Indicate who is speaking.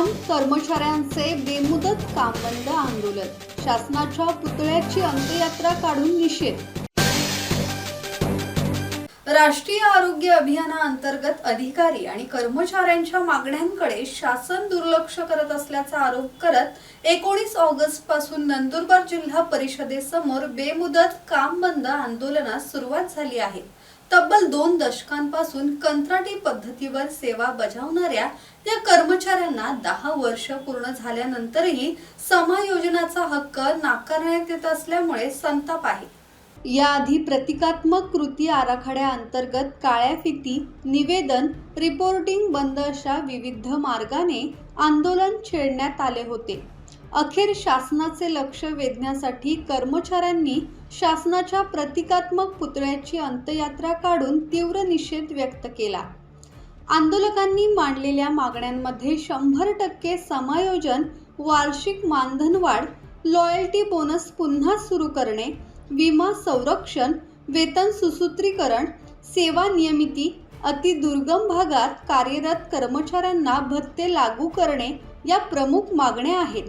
Speaker 1: कर्मचाऱ्यांचे बेमुदत काम बंद आंदोलन. शासनाच्या पुतळ्याची अंत्ययात्रा काढून निषेध. राष्ट्रीय आरोग्य अभियानाअंतर्गत अधिकारी आणि कर्मचाऱ्यांच्या मागण्यांकडे शासन दुर्लक्ष करत असल्याचा आरोप करत एकोणीस ऑगस्टपासून नंदुरबार जिल्हा परिषदेसमोर बेमुदत काम बंद आंदोलनास सुरुवात झाली आहे. तब्बल दोन दशकांपासून कंत्राटी पद्धतीवर सेवा बजावणाऱ्या या कर्मचाऱ्यांना दहा वर्ष पूर्ण झाल्यानंतरही समायोजनाचा हक्क नाकारण्यात येत असल्यामुळे संताप आहे. याआधी प्रतिकात्मक कृती आराखड्याअंतर्गत काळ्या फिती निवेदन रिपोर्टिंग बंद अशा विविध मार्गाने आंदोलन छेडण्यात आले होते. अखेर शासनाचे लक्ष वेधण्यासाठी कर्मचाऱ्यांनी शासनाच्या प्रतिकात्मक पुतळ्याची अंत्ययात्रा काढून तीव्र निषेध व्यक्त केला. आंदोलकांनी मांडलेल्या मागण्यांमध्ये शंभर टक्के समायोजन वार्षिक मानधनवाढ लॉयल्टी बोनस पुन्हा सुरू करणे विमा संरक्षण वेतन सुसूत्रीकरण सेवा नियमिती अतिदुर्गम भागात कार्यरत कर्मचाऱ्यांना भत्ते लागू करणे या प्रमुख मागण्या आहेत.